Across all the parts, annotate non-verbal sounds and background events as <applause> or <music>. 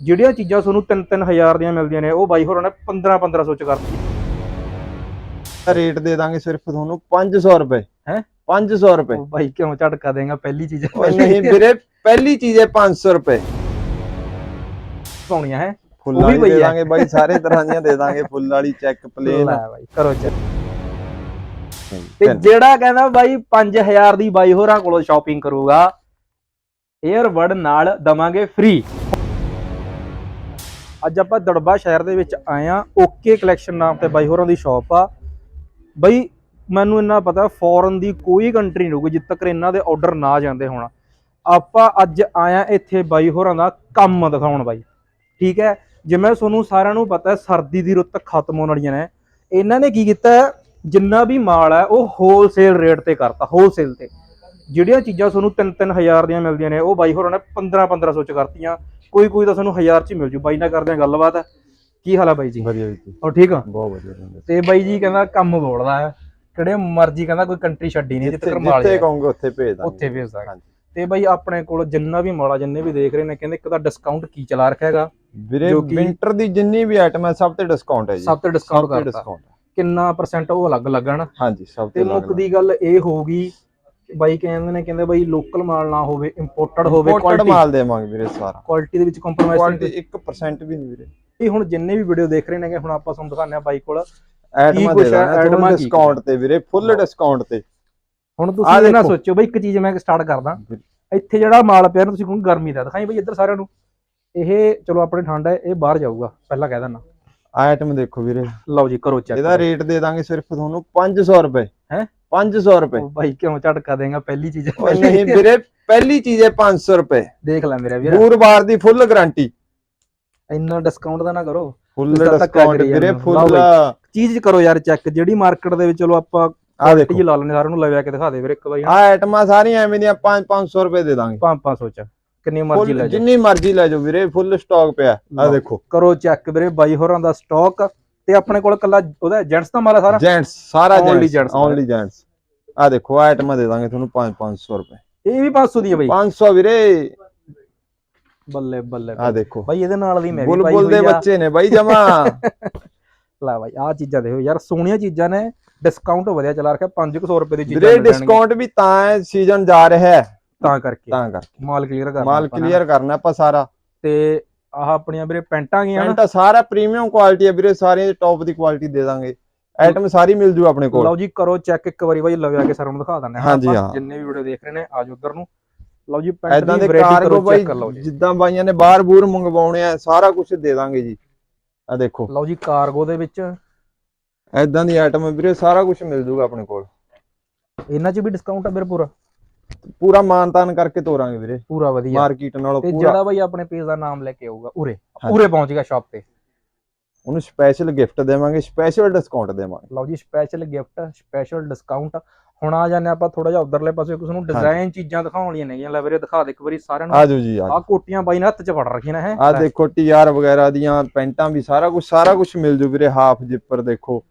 ਜਿਹੜੀਆਂ ਚੀਜ਼ਾਂ ਤੁਹਾਨੂੰ 3-3000 ਦੀਆਂ ਮਿਲਦੀਆਂ ਨੇ ਉਹ ਬਾਈ ਹੋਰਾਂ ਨੇ 15-1500 ਚ ਕਰਤੀ ਰੇਟ ਦੇ ਦਾਂਗੇ ਸਿਰਫ ਤੁਹਾਨੂੰ 500 ਰੁਪਏ। ਹੈਂ? 500 ਰੁਪਏ। ਬਾਈ ਕਿਉਂ ਝਟਕਾ ਦੇਗਾ ਪਹਿਲੀ ਚੀਜ਼? ਨਹੀਂ ਵੀਰੇ ਪਹਿਲੀ ਚੀਜ਼ ਹੈ 500 ਰੁਪਏ। ਪਾਉਣੀਆਂ ਹੈ? ਫੁੱਲ ਵਾਲੀ ਦੇ। ਦਾਂਗੇ ਬਾਈ ਸਾਰੇ ਤਰ੍ਹਾਂ ਦੀਆਂ ਦੇ ਦਾਂਗੇ ਫੁੱਲ ਵਾਲੀ ਚੈੱਕ ਪਲੇਨ ਲੈ ਬਾਈ ਕਰੋ ਚੱਲ ਤੇ ਜਿਹੜਾ ਕਹਿੰਦਾ ਬਾਈ 5000 ਦੀ ਬਾਈ ਹੋਰਾਂ ਕੋਲੋਂ ਸ਼ਾਪਿੰਗ ਕਰੂਗਾ 에ਅਰਬਡ ਨਾਲ ਦਵਾਂਗੇ ਫ੍ਰੀ ਅੱਜ ਆਪਾਂ ਦੜਬਾ ਸ਼ਹਿਰ ਦੇ ਵਿੱਚ ਆਏ ਆ ਓਕੇ ਕਲੈਕਸ਼ਨ ਨਾਮ ਤੇ ਬਾਈ ਹੋਰਾਂ ਦੀ ਸ਼ਾਪ ਆ। ਬਈ, ਮੈਨੂੰ ਇੰਨਾ ਪਤਾ ਫੋਰਨ ਦੀ ਕੋਈ ਕੰਟਰੀ ਨਹੀਂ ਹੋਊਗੀ ਜਿੱਦ ਤੱਕ ਇਹਨਾਂ ਦੇ ਆਰਡਰ ਨਾ ਜਾਂਦੇ ਹੋਣਾ। ਆਪਾਂ ਅੱਜ ਆਇਆ ਇੱਥੇ ਬਾਈ ਹੋਰਾਂ ਦਾ ਕੰਮ ਦਿਖਾਉਣ ਬਾਈ। ਠੀਕ ਹੈ? ਜਿਵੇਂ ਤੁਹਾਨੂੰ ਸਾਰਿਆਂ ਨੂੰ ਪਤਾ ਹੈ, ਸਰਦੀ ਦੀ ਰੁੱਤ ਖਤਮ ਹੋਣ ਵਾਲੀਆਂ ਨੇ। ਇਹਨਾਂ ਨੇ ਕੀ ਕੀਤਾ ਜਿੰਨਾ ਵੀ ਮਾਲ ਹੈ, ਉਹ ਹੋਲਸੇਲ ਰੇਟ ਤੇ ਕਰਤਾ ਹੋਲਸੇਲ ਤੇ। ਜਿਹੜੀਆਂ ਚੀਜ਼ਾਂ ਤੁਹਾਨੂੰ 3-3000 ਦੀਆਂ ਮਿਲਦੀਆਂ ਨੇ, ਉਹ ਬਾਈ ਹੋਰਾਂ ਨੇ 15-1500 ਚ ਕਰਤੀਆਂ। ਕੋਈ ਕੋਈ ਤਾਂ ਤੁਹਾਨੂੰ 1000 ਚ ਮਿਲ ਜੂ। ਬਾਈ ਨਾਲ ਕਰਦੇ ਆ ਗੱਲਬਾਤ। ਕੀ ਹਾਲ ਆ ਬਾਈ ਜੀ? ਵਧੀਆ ਜੀ। ਹੋ ਠੀਕ ਆ ਬਹੁਤ ਵਧੀਆ ਤੇ ਬਾਈ ਜੀ ਕਹਿੰਦਾ ਕੰਮ ਬੋਲਦਾ ਹੈ। ਕਿਹੜੇ ਮਰਜ਼ੀ ਕਹਿੰਦਾ ਕੋਈ ਕੰਟਰੀ ਛੱਡੀ ਨਹੀਂ ਜਿੱਥੇ ਕਰਮਾਲ ਜਿੱਥੇ ਕਹੋਗੇ ਉੱਥੇ ਭੇਜ ਦਾਂਗੇ। ਉੱਥੇ ਭੇਜ ਦਾਂਗੇ। ਹਾਂਜੀ। ਤੇ ਬਾਈ ਆਪਣੇ ਕੋਲ ਜਿੰਨਾ ਵੀ ਮਾਲਾ ਜਿੰਨੇ ਵੀ ਦੇਖ ਰਹੇ ਨੇ ਕਹਿੰਦੇ ਇੱਕ ਤਾਂ ਡਿਸਕਾਊਂਟ ਕੀ ਚਲਾ ਰੱਖਿਆ ਹੈਗਾ? ਵੀਰੇ ਵਿੰਟਰ ਦੀ ਜਿੰਨੀ ਵੀ ਆਈਟਮ ਹੈ ਸਭ ਤੇ ਡਿਸਕਾਊਂਟ ਹੈ ਜੀ। ਸਭ ਤੇ ਡਿਸਕਾਊਂਟ ਕਰਤਾ। ਕਿੰਨਾ ਪਰਸੈਂਟ ਉਹ ਅਲੱਗ ਲੱਗਣ? ਹਾਂਜੀ ਸਭ ਤੇ ਤੇ ਮੁੱਕ ਦੀ ਗੱਲ ਇਹ ਹੋਊਗੀ ਬਾਈ ਕਹਿੰਦੇ ਨੇ ਕਹਿੰਦੇ ਬਾਈ ਲੋਕਲ ਮਾਲ ਨਾ ਹੋਵੇ ਇੰਪੋਰਟਡ ਹੋਵੇ ਕੁਆਲਿਟੀ ਕੁਆਲਿਟੀ ਮਾਲ ਦੇਵਾਂਗੇ ਵੀਰੇ ਸਾਰਾ। ਕੁਆਲਿਟੀ ਦੇ ਵਿੱਚ ਕੰਪਰੋਮਾਈਜ਼ ਕੁਆਲਿਟੀ ਨਹੀਂ 1% ਵੀ ਨਹੀਂ ਵੀਰੇ। ਇਹ ਹੁਣ ਜਿੰਨੇ ਵੀ ਵੀਡੀਓ ਦੇਖ ਰਹੇ ਨੇਗੇ ਹੁਣ ਆਪਾਂ ਤੁਹਾਨੂੰ ਦਿਖਾਉਂਦੇ ਆ ਬਾਈ ਕੋਲ। ਐਟਮਾਂ ਦੇ ਦਾਂਗੇ ਐਟਮਾਂ ਡਿਸਕਾਊਂਟ ਤੇ ਵੀਰੇ ਫੁੱਲ ਡਿਸਕਾਊਂਟ ਤੇ। ਹੁਣ ਤੁਸੀਂ ਇਹ ਨਾ। ਸੋਚੋ ਬਈ ਇੱਕ ਚੀਜ਼ ਮੈਂ ਸਟਾਰਟ ਕਰਦਾ। ਇੱਥੇ ਜਿਹੜਾ ਮਾਲ ਪਿਆ ਨਾ ਤੁਸੀਂ ਕਹੋਗੇ ਗਰਮੀ ਦਾ ਦਿਖਾਈ ਬਈ ਇੱਧਰ ਸਾਰਿਆਂ ਨੂੰ। ਇਹ ਚਲੋ ਆਪਣੇ ਠੰਡ ਹੈ ਇਹ ਬਾਹਰ ਜਾਊਗਾ ਪਹਿਲਾਂ ਕਹਿ ਦਿੰਦਾ। ਆਈਟਮ ਦੇਖੋ ਵੀਰੇ। ਲਓ ਜੀ ਕਰੋ ਚੈੱਕ ਇਹਦਾ ਰੇਟ ਦੇ ਦਾਂਗੇ ਸਿਰਫ ਤੁਹਾਨੂੰ 500 ਰੁਪਏ। ਹੈਂ? 500 ਰੁਪਏ। ਬਾਈ ਕਿਉਂ ਝਟਕਾ ਦੇਗਾ ਪਹਿਲੀ ਚੀਜ਼? ਉਹ ਨਹੀਂ ਵੀਰੇ ਪਹਿਲੀ ਚੀਜ਼ ਹੈ 500 ਰੁਪਏ। ਦੇਖ ਲੈ ਮੇਰਾ ਵੀਰ। ਬੂਰਵਾਰ ਦੀ ਫੁੱਲ ਗਾਰੰਟੀ। ਇੰਨਾ ਡਿਸਕਾਊਂਟ ਦਾ ਨਾ ਕਰੋ। ਫੁੱਲ ਡਿਸਕਾਊਂਟ ਵੀਰੇ। ਫੁੱਲ ਚੀਜ਼ ਕਰੋ ਯਾਰ ਚੈੱਕ ਜਿਹੜੀ ਮਾਰਕੀਟ ਦੇ ਵਿੱਚ ਚਲੋ ਆਪਾਂ ਆ ਦੇਖੋ। ਟੀ ਲਾ ਲੈਣੇ ਸਾਰਿਆਂ ਨੂੰ ਲਵਿਆ ਕੇ ਦਿਖਾ ਦੇ ਵੀਰੇ ਇੱਕ ਵਾਰੀ। ਆ ਆਈਟਮਾਂ ਸਾਰੀਆਂ ਐਵੇਂ ਦੀਆਂ 5 500 ਰੁਪਏ ਦੇ ਦਾਂਗੇ। 500 ਚ। ਕਿੰਨੀ ਮਰਜ਼ੀ ਲੈ ਜਾਓ। ਜਿੰਨੀ ਮਰਜ਼ੀ ਲੈ ਜਾਓ ਵੀਰੇ ਫੁੱਲ ਸਟਾਕ ਪਿਆ। ਆ। ਦੇਖੋ। ਕਰੋ ਚੈੱਕ ਵੀਰੇ ਬਾਈ ਹੋਰਾਂ ਦਾ ਸਟਾਕ ਤੇ ਆਪਣੇ ਕੋਲ ਕੱਲਾ ਉਹਦਾ ਜੈਂਟਸ ਦਾ ਮਾਲ ਆ ਸਾਰਾ? ਜੈਂਟਸ ਸਾਰਾ Only gents gents only gents ਆ ਦੇਖੋ ਆਈਟਮਾਂ ਦੇ ਦਾਂਗੇ ਤੁਹਾਨੂੰ 5 500 ਰੁਪਏ। ਇਹ ਵੀ 500 ਦੀ ਹੈ ਬਾਈ। 500 ਵੀਰੇ। ਬੱਲੇ ਬੱਲੇ। ਆ ਦੇਖੋ। ਬਾਈ ਇਹਦੇ ਨਾਲ ਦੀ ਮੈਂ ਵੀ ਪਾਈ ਬੁਲਬੁਲ ਦੇ ਹੋਈ ਆ। ਬੱਚੇ ਨੇ ਬਾਈ ਜਮਾ। <laughs> ਲੈ ਬਾਈ ਆਹ ਚੀਜ਼ਾਂ ਦੇਖੋ ਯਾਰ ਸੋਹਣੀਆਂ ਚੀਜ਼ਾਂ ਨੇ। ਡਿਸਕਾਊਂਟ ਵਧੀਆ ਚਲਾ ਰੱਖਿਆ 500 ਰੁਪਏ ਦੀ ਚੀਜ਼ਾਂ ਵੀਰੇ ਮਿਲ ਜਾਣਗੀਆਂ, ਡਿਸਕਾਊਂਟ ਵੀ ਤਾਂ ਹੈ ਸੀਜ਼ਨ ਜਾ ਰਿਹਾ ਹੈ। ਤਾਂ ਕਰਕੇ। ਤਾਂ ਕਰਕੇ। ਮਾਲ ਕਲੀਅਰ ਕਰਨਾ ਮਾਲ ਆਪਾਂ ਨਾ। ਕਲੀਅਰ ਕਰਨਾ ਆਪਾਂ ਸਾਰਾ। ਤੇ ਆਹ ਆਪਣੀਆਂ ਵੀਰੇ ਪੈਂਟਾਂ ਗਈਆਂ ਨਾ। ਪੈਂਟਾ ਸਾਰਾ ਪ੍ਰੀਮੀਅਮ ਕੁਆਲਿਟੀ ਹੈ ਵੀਰੇ ਸਾਰੀਆਂ ਟੌਪ ਦੀ ਕੁਆਲਿਟੀ ਦੇ ਦਾਂਗੇ। ਆਈਟਮ ਸਾਰੀ ਮਿਲ ਜੂ ਆਪਣੇ ਕੋਲ। ਲਓ ਜੀ ਕਰੋ ਚੈੱਕ ਇੱਕ ਵਾਰੀ ਬਾਈ ਲਵਿਆ ਕੇ ਸਰ ਨੂੰ ਦਿਖਾ ਦਿੰਦੇ ਹਾਂ। ਜਿੰਨੇ ਵੀ ਵੀਡੀਓ ਦੇਖ ਰਹੇ ਨੇ ਆਜੋ ਉਧਰ ਨੂੰ। ਲਓ ਜੀ ਪੈਂਟ ਦੀ ਵੈਰਾਈਟੀ ਕਰੋ ਚੈੱਕ ਕਰ ਲਓ ਜੀ। ਜਿੱਦਾਂ ਬਾਈਆਂ ਨੇ ਬਾਹਰ ਬੂਰ ਮੰਗਵਾਉਣੇ ਆ ਸਾਰਾ ਕੁਝ ਦੇ ਦਾਂਗੇ ਜੀ। ਆ ਦੇਖੋ। ਲਓ ਜੀ ਕਾਰਗੋ ਦੇ ਵਿੱਚ। ਐਦਾਂ ਦੀ ਆਈਟਮ ਵੀਰੇ ਸਾਰਾ ਕੁਝ ਮਿਲ ਜੂਗਾ ਆਪਣੇ ਕੋਲ। ਇਹਨਾਂ 'ਚ ਵੀ ਡਿਸਕਾਊਂਟ ਆ ਵੀਰੇ ਪੂਰਾ? ਪੂਰਾ ਮਾਨਤਾਨ ਕਰਕੇ ਤੋਰਾਂਗੇ ਵੀਰੇ। ਪੂਰਾ ਵਧੀਆ। ਮਾਰਕੀਟ ਨਾਲੋਂ ਤੇ ਪੂਰਾ। ਜਿਹੜਾ ਬਾਈ ਆਪਣੇ ਪੇਜ ਦਾ ਨਾਮ ਲੈ ਕੇ ਆਊਗਾ ਉਰੇ। ਉਰੇ ਪਹੁੰਚ ਗਿਆ ਸ਼ਾਪ ਤੇ। ਉਹਨੂੰ ਸਪੈਸ਼ਲ ਗਿਫਟ ਦੇਵਾਂਗੇ ਸਪੈਸ਼ਲ ਡਿਸਕਾਊਂਟ ਦੇਵਾਂਗੇ। ਲਓ ਜੀ ਸਪੈਸ਼ਲ ਗਿਫਟ ਸਪੈਸ਼ਲ ਡਿਸਕਾਊਂਟ ਹੁਣ ਆ ਜਾਂਦੇ ਆਪਾਂ ਥੋੜਾ ਜਿਹਾ ਉਧਰਲੇ ਪਾਸੇ ਕਿਸ ਨੂੰ ਡਿਜ਼ਾਈਨ ਚੀਜ਼ਾਂ ਦਿਖਾਉਣ ਲਈਆਂ ਨੇਗੀਆਂ। ਲੈ ਵੀਰੇ ਦਿਖਾ ਦੇ ਇੱਕ ਵਾਰੀ ਸਾਰਿਆਂ ਨੂੰ। ਆਜੋ ਜੀ ਆਹ ਕੋਟੀਆਂ ਬਾਈ ਨੇ ਹੱਥ 'ਚ ਫੜ ਰੱਖੀਆਂ ਨੇ ਹੈ। ਆ ਦੇਖੋ ਟੀਆਰ ਵਗੈਰਾ ਦੀਆਂ ਪੈਂਟਾਂ ਵੀ ਸਾਰਾ ਕੁਝ ਸਾਰਾ ਕੁਝ ਮਿਲ ਜੂ ਵੀਰੇ ਹਾਫ ਜਿੱਪਰ ਦੇਖੋ।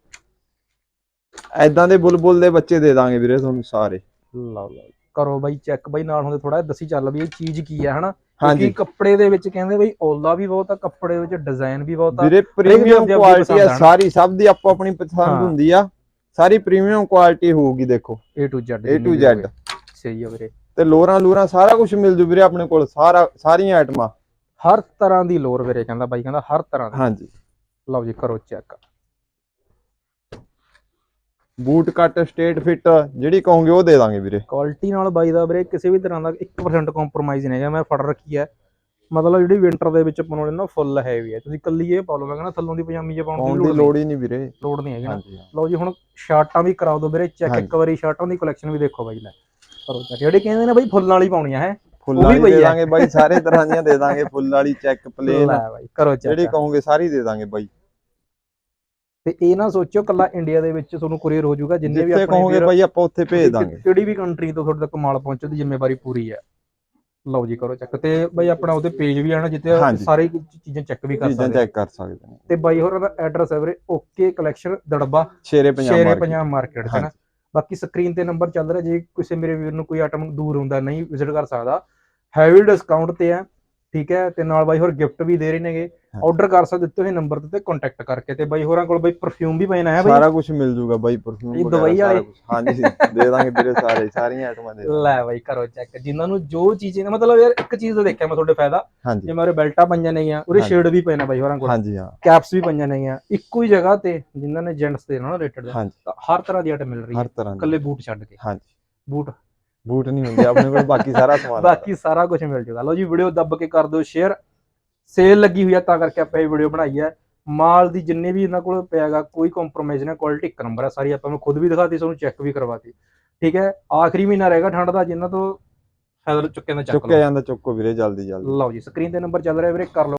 ਐਦਾਂ ਦੇ ਬੁਲਬੁਲ ਦੇ ਬੱਚੇ ਦੇ ਦਾਂਗੇ ਵੀਰੇ ਤੁਹਾਨੂੰ ਸਾਰੇ। ਲਓ ਲਓ ਕਰੋ ਬਾਈ ਚੈੱਕ ਬਾਈ ਨਾਲ ਹੁੰਦੇ ਥੋੜਾ ਦੱਸੀ ਚੱਲ ਵੀ ਇਹ ਚੀਜ਼ ਕੀ ਹੈ ਹਨਾ? ਕਿਉਂਕਿ ਕੱਪੜੇ ਦੇ ਵਿੱਚ ਕਹਿੰਦੇ ਬਈ ਔਲਾ ਵੀ ਬਹੁਤ ਆ ਕੱਪੜੇ ਵਿੱਚ ਡਿਜ਼ਾਈਨ ਵੀ ਬਹੁਤ ਆ। ਵੀਰੇ ਪ੍ਰੀਮੀਅਮ ਕੁਆਲਿਟੀ ਆ। ਸਾਰੀ ਸਭ ਦੀ ਆਪੋ ਆਪਣੀ ਪਸੰਦ। ਹੁੰਦੀ ਆ। ਸਾਰੀ ਪ੍ਰੀਮੀਅਮ ਕੁਆਲਿਟੀ ਹੋਊਗੀ ਦੇਖੋ। A to Z A to Z ਸਹੀ ਆ ਵੀਰੇ। ਤੇ ਲੋਰਾਂ ਲੂਰਾਂ ਸਾਰਾ ਕੁਝ ਮਿਲ ਜੂ ਵੀਰੇ ਆਪਣੇ ਕੋਲ ਸਾਰਾ ਸਾਰੀਆਂ ਆਈਟਮਾਂ ਹਰ ਤਰ੍ਹਾਂ ਦੀ ਲੋਰ ਵੀਰੇ ਕਹਿੰਦਾ ਬਾਈ ਕਹਿੰਦਾ ਹਰ ਤਰ੍ਹਾਂ ਦੀ। ਹਾਂਜੀ। ਲਓ ਜੀ ਕਰੋ check boot cut straight fit ਜਿਹੜੀ ਕਹੋਗੇ ਉਹ ਦੇ ਦਾਂਗੇ ਵੀਰੇ। ਕੁਆਲਿਟੀ ਨਾਲ ਬਾਈ ਦਾ ਵੀਰੇ ਕਿਸੇ ਵੀ ਤਰ੍ਹਾਂ ਦਾ 1% ਕੰਪਰੋਮਾਈਜ਼ ਨਹੀਂ ਹੈਗਾ ਮੈਂ ਫੜ ਰੱਖੀ ਹੈ। ਮਤਲਬ ਜਿਹੜੀ ਵਿੰਟਰ ਦੇ ਵਿੱਚ ਪਾਉਣ ਨਾ ਫੁੱਲ ਹੈਵੀ ਹੈ। ਤੁਸੀਂ ਕੱਲੀ ਇਹ ਪਾ ਲਓ ਮੈਂ ਕਹਿੰਦਾ ਥੱਲੋਂ ਦੀ ਪਜਾਮੀ ਜੇ ਪਾਉਣ ਪਾਉਣ ਦੀ ਲੋੜ ਹੀ ਨਹੀਂ। ਵੀਰੇ। ਲੋੜ ਨਹੀਂ ਹੈਗੀ ਨਾ। ਲਓ ਜੀ ਹੁਣ ਸ਼ਰਟਾਂ ਵੀ ਕਰਾਓ ਦੋ ਵੀਰੇ ਚੈੱਕ। ਇੱਕ ਵਾਰੀ ਸ਼ਰਟਾਂ ਦੀ ਕਲੈਕਸ਼ਨ ਵੀ ਦੇਖੋ ਬਾਈ ਲੈ। ਕਰੋ ਚੈੱਕ ਜਿਹੜੇ ਕਹਿੰਦੇ ਨੇ ਬਾਈ ਫੁੱਲਾਂ ਵਾਲੀ ਪਾਉਣੀਆਂ ਹੈ? ਫੁੱਲ ਵਾਲੀ ਦੇ। ਦਾਂਗੇ ਬਾਈ ਸਾਰੇ ਤਰ੍ਹਾਂ ਦੀਆਂ ਦੇ ਦਾਂਗੇ ਫੁੱਲ ਵਾਲੀ ਚੈੱਕ ਪਲੇਨ ਲੈ ਬਾਈ ਕਰੋ ਜਿਹੜੀ ਕਹੋਗੇ ਸਾਰੀ ਦੇ ਦਾਂਗੇ ਬਾਈ। ਤੇ ਇਹ ਨਾ ਸੋਚਿਓ ਕੱਲਾ ਇੰਡੀਆ ਦੇ ਵਿੱਚ ਤੁਹਾਨੂੰ ਕੁਰੀਅਰ ਹੋ ਜਾਊਗਾ ਜਿੰਨੇ ਵੀ ਜਿੱਥੇ ਕਹੋਗੇ ਬਾਈ ਆਪਾਂ ਉੱਥੇ ਭੇਜ ਦਾਂਗੇ। ਕਿਹੜੀ ਵੀ ਕੰਟਰੀ ਤੋਂ ਤੁਹਾਡੇ ਤੱਕ ਮਾਲ ਪਹੁੰਚਣ ਦੀ ਜ਼ਿੰਮੇਵਾਰੀ ਪੂਰੀ ਹੈ। ਲਓ ਜੀ ਕਰੋ ਚੈੱਕ ਤੇ ਬਾਈ ਆਪਣਾ ਉਹਦੇ ਪੇਜ ਵੀ ਆਣਾ ਜਿੱਥੇ। ਸਾਰੇ ਚੀਜ਼ਾਂ ਚੈੱਕ ਵੀ ਕਰ ਚੀਜ਼ਾਂ ਸਕਦੇ। ਚੈੱਕ ਕਰ ਸਕਦੇ ਨੇ। ਤੇ ਬਾਈ ਹੋਰਾਂ ਦਾ ਐਡਰੈਸ ਹੈ ਵੀਰੇ okay collection Dirba Shere Punjab Shere market Punjab market ਹੈ ਨਾ? ਬਾਕੀ ਸਕਰੀਨ ਤੇ ਨੰਬਰ ਚੱਲ ਰਿਹਾ ਜੇ ਕਿਸੇ ਮੇਰੇ ਵੀਰ ਨੂੰ ਕੋਈ ਆਈਟਮ ਦੂਰ ਹੁੰਦਾ ਨਹੀਂ ਵਿਜ਼ਿਟ ਕਰ ਸਕਦਾ ਹੈਵੀ ਡਿਸਕਾਊਂਟ ਤੇ ਹੈ। ਠੀਕ ਹੈ ਤੇ ਨਾਲ ਬਾਈ ਹੋਰ ਗਿਫਟ ਵੀ ਦੇ ਰਹੇ ਨੇਗੇ। ਆਰਡਰ ਕਰ ਸਕਦੇ ਹੋਏ ਨੰਬਰ ਤੇ ਕੰਟੈਕਟ ਕਰਕੇ। ਤੇ ਬਾਈ ਹੋਰਾਂ ਕੋਲ ਬਾਈ ਪਰਫਿਊਮ ਵੀ ਪੈਣਾ ਹੈ ਬਾਈ। ਸਾਰਾ ਕੁਝ ਮਿਲ ਜੂਗਾ ਬਾਈ ਪਰਫਿਊਮ ਇਹ ਦਵਾਈ ਵਾਲੇ? ਹਾਂਜੀ ਦੇ ਦਾਂਗੇ ਵੀਰੇ ਸਾਰੇ ਸਾਰੀਆਂ ਆਈਟਮਾਂ ਦੇ। ਲੈ ਬਾਈ ਕਰੋ ਚੈੱਕ ਜਿਨ੍ਹਾਂ ਨੂੰ ਜੋ ਚੀਜ਼ ਹੈ ਮਤਲਬ ਯਾਰ ਇੱਕ ਚੀਜ਼ ਦਾ ਦੇਖਿਆ ਮੈਂ ਤੁਹਾਡੇ ਫਾਇਦਾ। ਜਿਵੇਂ ਮੇਰੇ ਬੈਲਟਾਂ ਪੰਜਾਂ ਨੇਗੀਆਂ ਉਹਦੇ ਹਾਂਜੀ। ਸ਼ੇਡ ਵੀ ਨੇ ਬਾਈ ਹੋਰਾਂ ਕੋਲ। ਹਾਂਜੀ ਹਾਂ। ਕੈਪਸ ਵੀ ਪੰਜਾਂ ਨੇਗੀਆਂ ਇੱਕੋ ਹੀ ਜਗ੍ਹਾ ਤੇ ਜਿਨ੍ਹਾਂ ਨੇ ਜੈਂਟਸ ਦੇ ਨਾਲ ਰਿਲੇਟਡ ਹਰ ਤਰ੍ਹਾਂ ਦੀ ਆਈਟਮ ਮਿਲ ਰਹੀ ਹੈ। ਹਰ ਤਰ੍ਹਾਂ ਦੀ। ਇਕੱਲੇ ਬੂਟ ਛੱਡ ਕੇ। ਹਾਂਜੀ। ਬੂਟ ਬੂਟ ਨਹੀਂ ਹੁੰਦੇ ਆਪਣੇ ਕੋਲ ਬਾਕੀ ਸਾਰਾ <laughs> ਸਮਾਨ। ਬਾਕੀ ਸਾਰਾ ਕੁਝ ਮਿਲ ਜੂਗਾ। ਲਓ ਜੀ ਵੀਡੀਓ ਦੱਬ ਕੇ ਕਰ ਦਿਓ ਸ਼ੇਅਰ ਸੇਲ ਲੱਗੀ ਹੋਈ ਆ ਤਾਂ ਕਰਕੇ ਆਪਾਂ ਇਹ ਵੀਡੀਓ ਬਣਾਈ ਹੈ ਮਾਲ ਦੀ ਜਿੰਨੇ ਵੀ ਇਹਨਾਂ ਕੋਲ ਪਿਆਗਾ ਕੋਈ ਕੰਪਰੋਮਾਈਜ਼ ਨਹੀਂ ਕੁਆਲਿਟੀ ਇੱਕ ਨੰਬਰ ਹੈ ਸਾਰੀ। ਆਪਾਂ ਨੂੰ ਖੁਦ ਵੀ ਦਿਖਾਤੀ ਤੁਹਾਨੂੰ ਚੈੱਕ ਵੀ ਕਰਵਾਤੀ। ਠੀਕ ਹੈ ਆਖਰੀ ਮਹੀਨਾ ਰਹੇਗਾ ਠੰਡ ਦਾ ਜਿੰਨਾ ਤੋਂ ਫਾਇਦਾ ਚੁੱਕਿਆ ਦਾ ਚੱਕ ਚੁੱਕਿਆ ਜਾਂਦਾ ਚੁੱਕੋ ਵੀਰੇ ਜਲਦੀ ਜਲਦੀ। ਲਓ ਜੀ ਸਕਰੀਨ ਤੇ ਨੰਬਰ ਚੱਲ ਰਿਹਾ ਵੀਰੇ ਕਰ ਲਓ।